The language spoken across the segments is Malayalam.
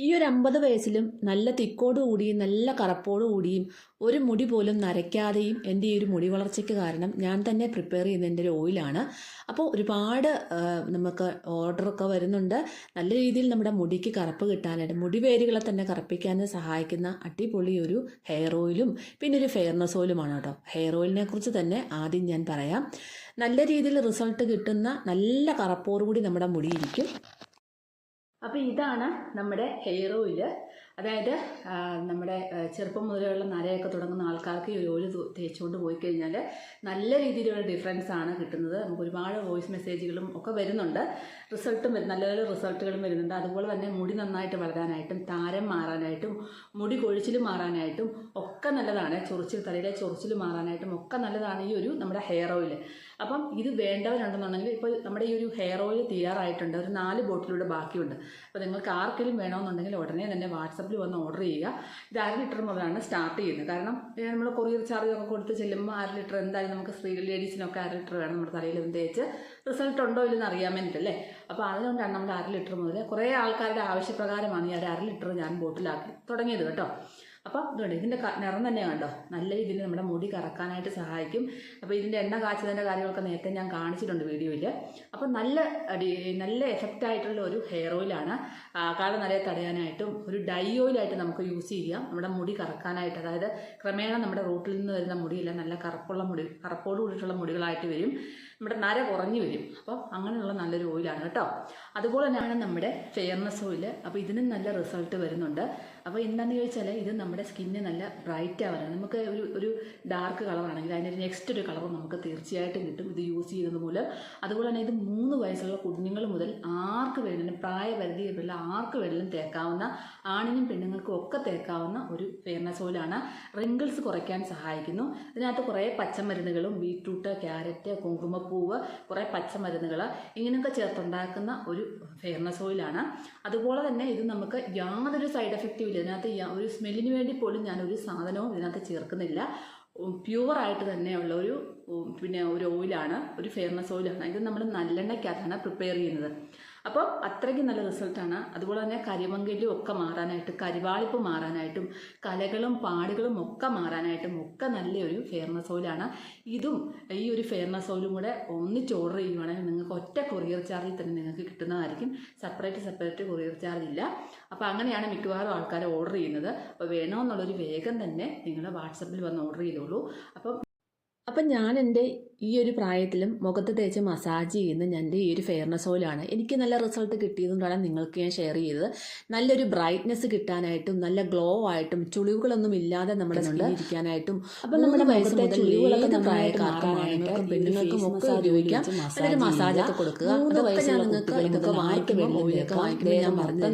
ഈ ഒരു അമ്പത് വയസ്സിലും നല്ല തിക്കോട് കൂടിയും നല്ല കറുപ്പോട് കൂടിയും ഒരു മുടി പോലും നരയ്ക്കാതെയും എന്റെ ഈ ഒരു മുടി വളർച്ചയ്ക്ക് കാരണം ഞാൻ തന്നെ പ്രിപ്പയർ ചെയ്യുന്ന എന്റെ ഒരു ഓയിലാണ് അപ്പോൾ ഒരുപാട് നമുക്ക് ഓർഡറൊക്കെ വരുന്നുണ്ട്. നല്ല രീതിയിൽ നമ്മുടെ മുടിക്ക് കറുപ്പ് കിട്ടാനായിട്ട് മുടി വേരുകളെ തന്നെ കറുപ്പിക്കാൻ സഹായിക്കുന്ന അടിപൊളി ഒരു ഹെയർ ഓയിലും പിന്നെ ഒരു ഫെയർനെസ് ഓയിലുമാണ് കേട്ടോ. ഹെയർ ഓയിലിനെ കുറിച്ച് തന്നെ ആദ്യം ഞാൻ പറയാം. നല്ല രീതിയിൽ റിസൾട്ട് കിട്ടുന്ന നല്ല കറപ്പോടുകൂടി നമ്മുടെ മുടിയിരിക്കും അപ്പോൾ ഇതാണ് നമ്മുടെ ഹെയർ ഓയിൽ അതായത് നമ്മുടെ ചെറുപ്പം മുതലുള്ള നരയൊക്കെ തുടങ്ങുന്ന ആൾക്കാർക്ക് ഈ ഓയിൽ തേച്ചുകൊണ്ട് പോയി കഴിഞ്ഞാൽ നല്ല രീതിയിലുള്ള ഡിഫറൻസ് ആണ് കിട്ടുന്നത്. നമുക്ക് ഒരുപാട് വോയിസ് മെസ്സേജുകളും ഒക്കെ വരുന്നുണ്ട്. റിസൾട്ടും വരും. നല്ല നല്ല റിസൾട്ടുകളും വരുന്നുണ്ട്. അതുപോലെ തന്നെ മുടി നന്നായിട്ട് വളരാനായിട്ടും താരം മാറാനായിട്ടും മുടി കൊഴിച്ചിൽ മാറാനായിട്ടും ഒക്കെ നല്ലതാണ്. ചൊറിച്ചിൽ തലയിലെ ചൊറിച്ചിൽ മാറാനായിട്ടും ഒക്കെ നല്ലതാണ് ഈ ഒരു നമ്മുടെ ഹെയർ ഓയിൽ അപ്പം ഇത് വേണ്ടവരുണ്ടെന്നുണ്ടെങ്കിൽ ഇപ്പോൾ നമ്മുടെ ഈ ഒരു ഹെയർ ഓയിൽ തയ്യാറായിട്ടുണ്ട്. ഒരു നാല് ബോട്ടിലൂടെ ബാക്കിയുണ്ട്. അപ്പോൾ നിങ്ങൾക്ക് ആർക്കെങ്കിലും വേണമെന്നുണ്ടെങ്കിൽ ഉടനെ തന്നെ വാട്സപ്പിൽ വന്ന് ഓർഡർ ചെയ്യുക. ഇത് അര ലിറ്റർ മുതലാണ് സ്റ്റാർട്ട് ചെയ്യുന്നത്. കാരണം നമ്മൾ കൊറിയർ ചാർജ് ഒക്കെ കൊടുത്ത് ചെല്ലുമ്പോൾ അര ലിറ്റർ എന്തായാലും നമുക്ക് സ്ത്രീ ലേഡീസിനൊക്കെ അര ലിറ്റർ വേണം നമ്മുടെ തലയിൽ ഒന്ന് തേച്ച്. റിസൾട്ട് ഉണ്ടോ ഇല്ലെന്ന് അറിയാൻ വേണ്ടിയിട്ടല്ലേ? അപ്പോൾ അതുകൊണ്ടാണ് നമ്മൾ അര ലിറ്റർ മുതൽ കുറേ ആൾക്കാരുടെ ആവശ്യപ്രകാരമാണ് ഈ അര ലിറ്റർ ഞാൻ ബോട്ടിലാക്കി തുടങ്ങിയത് കേട്ടോ. അപ്പോൾ ഇതുണ്ട് ഇതിന്റെ നിറം തന്നെ കണ്ടോ? നല്ല രീതിയിൽ നമ്മുടെ മുടി കറക്കാനായിട്ട് സഹായിക്കും. അപ്പോൾ ഇതിന്റെ എണ്ണ കാച്ചുന്നതിന്റെ കാര്യങ്ങളൊക്കെ നേരത്തെ ഞാൻ കാണിച്ചിട്ടുണ്ട് വീഡിയോയിൽ അപ്പോൾ നല്ല നല്ല എഫക്റ്റ് ആയിട്ടുള്ള ഒരു ഹെയർ ഓയിലാണ് കാലനരയെ തടയാനായിട്ടും ഒരു ഡൈ ഓയിലായിട്ട് നമുക്ക് യൂസ് ചെയ്യാം. നമ്മുടെ മുടി കറക്കാനായിട്ട്. അതായത് ക്രമേണ നമ്മുടെ റൂട്ടിൽ നിന്ന് വരുന്ന മുടിയെല്ലാം നല്ല കറുപ്പുള്ള മുടി കറുപ്പോട് കൂടിയിട്ടുള്ള മുടികളായിട്ട് വരും. നമ്മുടെ നര കുറഞ്ഞു വരും. അപ്പോൾ അങ്ങനെയുള്ള നല്ലൊരു ഓയിലാണ് കേട്ടോ. അതുപോലെ തന്നെയാണ് നമ്മുടെ ഫെയർനെസ് ഓയിൽ അപ്പോൾ ഇതിനും നല്ല റിസൾട്ട് വരുന്നുണ്ട്. അപ്പോൾ എന്താണെന്ന് ചോദിച്ചാൽ ഇത് നമ്മുടെ സ്കിന്ന് നല്ല ബ്രൈറ്റ് ആവാനാണ്. നമുക്ക് ഒരു ഒരു ഡാർക്ക് കളറാണെങ്കിൽ അതിന്റെ നെക്സ്റ്റ് ഒരു കളർ നമുക്ക് തീർച്ചയായിട്ടും കിട്ടും. ഇത് യൂസ് ചെയ്യുന്നത് മൂലം അതുപോലെ തന്നെ ഇത് മൂന്ന് വയസ്സുള്ള കുഞ്ഞുങ്ങൾ മുതൽ ആർക്ക് വേണമെങ്കിലും പ്രായപരിധിയുള്ള ആർക്ക് വേണമെങ്കിലും തേക്കാവുന്ന ആണിനും പെണ്ണുങ്ങൾക്കും ഒക്കെ തേക്കാവുന്ന ഒരു ഫെയർനെസ് ഓയിലാണ്. റിങ്കിൾസ് കുറയ്ക്കാൻ സഹായിക്കുന്നു. ഇതിനകത്ത് കുറേ പച്ചമരുന്നുകളും ബീട്രൂട്ട് ക്യാരറ്റ് കുങ്കുമപ്പൂവ് കുറേ പച്ചമരുന്നുകൾ ഇങ്ങനെയൊക്കെ ചേർത്തുണ്ടാക്കുന്ന ഒരു ഫെയർനെസ് ഓയിലാണ്. അതുപോലെ തന്നെ ഇത് നമുക്ക് യാതൊരു സൈഡ് എഫക്റ്റും ഇല്ല. ഇതിനകത്ത് ഒരു സ്മെല്ലിന് വേണ്ടി പോലും ഞാൻ ഒരു സാധനവും ഇതിനകത്ത് ചേർക്കുന്നില്ല. പ്യുവറായിട്ട് തന്നെയുള്ള ഒരു പിന്നെ ഒരു ഓയിലാണ് ഒരു ഫെയർനെസ് ഓയിലാണ് ഇത് നമ്മൾ നല്ലെണ്ണയ്ക്കകത്താണ് പ്രിപ്പയർ ചെയ്യുന്നത്. അപ്പോൾ അത്രയ്ക്ക് നല്ല റിസൾട്ടാണ് അതുപോലെ തന്നെ കരിമങ്കല്യം ഒക്കെ മാറാനായിട്ട് കരിവാളിപ്പ് മാറാനായിട്ടും കലകളും പാടുകളും ഒക്കെ മാറാനായിട്ടും ഒക്കെ നല്ലൊരു ഫെയർനെസ് ഓയിലാണ് ഇതും ഈ ഒരു ഫെയർനെസ് ഓയിലും കൂടെ ഒന്നിച്ച് ഓർഡർ ചെയ്യുവാണെങ്കിൽ നിങ്ങൾക്ക് ഒറ്റ കൊറിയർ ചാർജിൽ തന്നെ നിങ്ങൾക്ക് കിട്ടുന്നതായിരിക്കും. സെപ്പറേറ്റ് സെപ്പറേറ്റ് കൊറിയർ ചാർജ് ഇല്ല. അപ്പോൾ അങ്ങനെയാണ് മിക്കവാറും ആൾക്കാർ ഓർഡർ ചെയ്യുന്നത്. അപ്പോൾ വേണമെന്നുള്ളൊരു വേഗം തന്നെ നിങ്ങൾ വാട്സപ്പിൽ വന്ന് ഓർഡർ ചെയ്തോളൂ. അപ്പം അപ്പം ഞാൻ എന്റെ ഈ ഒരു പ്രായത്തിലും മുഖത്ത് തേച്ച് മസാജ് ചെയ്യുന്ന എന്റെ ഈ ഒരു ഫെയർനെസ് ഓയിലാണ് എനിക്ക് നല്ല റിസൾട്ട് കിട്ടിയതുകൊണ്ടാണ് നിങ്ങൾക്ക് ഞാൻ ഷെയർ ചെയ്തത്. നല്ലൊരു ബ്രൈറ്റ്നെസ് കിട്ടാനായിട്ടും നല്ല ഗ്ലോ ആയിട്ടും ചുളിവുകളൊന്നും ഇല്ലാതെ നമ്മുടെ ഇരിക്കാനായിട്ടും അപ്പം നമ്മുടെ വയസ്സ് ചുളിവുകളൊക്കെ ഏത് പ്രായക്കാർക്കും ആണുങ്ങൾക്കും പെണ്ണുങ്ങൾക്കും ഒക്കെ ഉപയോഗിക്കാം. നല്ലൊരു മസാജ് ഒക്കെ കൊടുക്കുക. അതൊക്കെ ഞാൻ നിങ്ങൾക്ക് ഇതൊക്കെ വാങ്ങിക്കുമ്പോൾ ഓയിലൊക്കെ വാങ്ങിക്കുമ്പോൾ ഞാൻ പറഞ്ഞു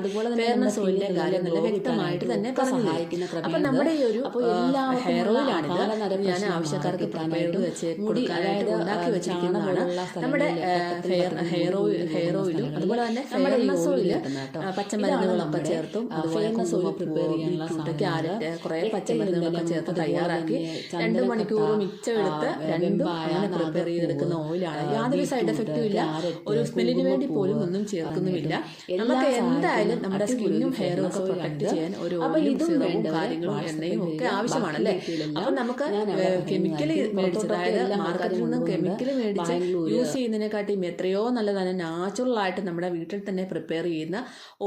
അതുപോലെ തന്നെ ഫെയർനെസ് ഓയിലിന്റെ കാര്യം നല്ല വ്യക്തമായിട്ട് തന്നെ സഹായിക്കുന്ന അപ്പം നമ്മുടെ ഈ ഒരു ഹെയർ ഓയിലാണിത് ഞാൻ ആവശ്യക്കാർക്ക് പ്രിപ്പയർ വെച്ച് അതായത് ഉണ്ടാക്കി വെച്ചിരിക്കുന്നതാണ് നമ്മുടെ ഹെയർ ഹെയർ ഓയിൽ ഹെയർ ഓയിലും അതുപോലെ തന്നെ നമ്മുടെ ഓയിൽ പച്ചമരുന്നുകളൊക്കെ ചേർത്തും ഫേമസ് ഓയിൽ പ്രിപ്പയർ ചെയ്യാനുള്ള ക്യാരറ്റ് കുറേ പച്ചമരുന്നുകളൊക്കെ ചേർത്ത് തയ്യാറാക്കി രണ്ട് മണിക്കൂർ മിച്ചം എടുത്ത് രണ്ടും അങ്ങനെ പ്രിപ്പയർ ചെയ്തെടുക്കുന്ന ഓയിലാണ്. യാതൊരു സൈഡ് എഫക്റ്റും ഇല്ല. ഒരു സ്മെല്ലിന് വേണ്ടി പോലും ഒന്നും ചേർക്കുന്നുമില്ല. നമുക്ക് എന്തായാലും നമ്മുടെ സ്കിന്നും ഹെയറും ഒക്കെ പ്രൊട്ടക്ട് ചെയ്യാൻ ഒരു ഓയിലും സിറവും കാര്യങ്ങളും എണ്ണയും ഒക്കെ ആവശ്യമാണല്ലേ? അപ്പൊ നമുക്ക് കെമിക്കലി മേടിച്ച് അതായത് മാർക്കറ്റിൽ നിന്ന് കെമിക്കൽ മേടിച്ച് യൂസ് ചെയ്യുന്നതിനെക്കാട്ടിയും എത്രയോ നല്ലതാണ് നാച്ചുറൽ ആയിട്ട് നമ്മുടെ വീട്ടിൽ തന്നെ പ്രിപ്പയർ ചെയ്യുന്ന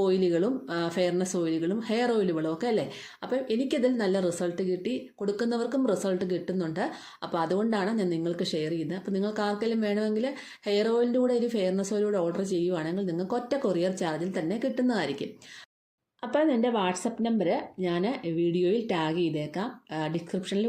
ഓയിലുകളും ഫെയർനെസ് ഓയിലുകളും ഹെയർ ഓയിലുകളും ഒക്കെ അല്ലേ? അപ്പം എനിക്കതിൽ നല്ല റിസൾട്ട് കിട്ടി. കൊടുക്കുന്നവർക്കും റിസൾട്ട് കിട്ടുന്നുണ്ട്. അപ്പോൾ അതുകൊണ്ടാണ് ഞാൻ നിങ്ങൾക്ക് ഷെയർ ചെയ്യുന്നത്. അപ്പോൾ നിങ്ങൾക്ക് ആർക്കെങ്കിലും വേണമെങ്കിൽ ഹെയർ ഓയിലിന്റെ കൂടെ ഒരു ഫെയർനെസ് ഓയിലൂടെ ഓർഡർ ചെയ്യുവാണെങ്കിൽ നിങ്ങൾക്ക് ഒറ്റ കൊറിയർ ചാർജിൽ തന്നെ കിട്ടുന്നതായിരിക്കും. അപ്പം എന്റെ വാട്സപ്പ് നമ്പർ ഞാൻ വീഡിയോയിൽ ടാഗ് ചെയ്തേക്കാം. ഡിസ്ക്രിപ്ഷനിൽ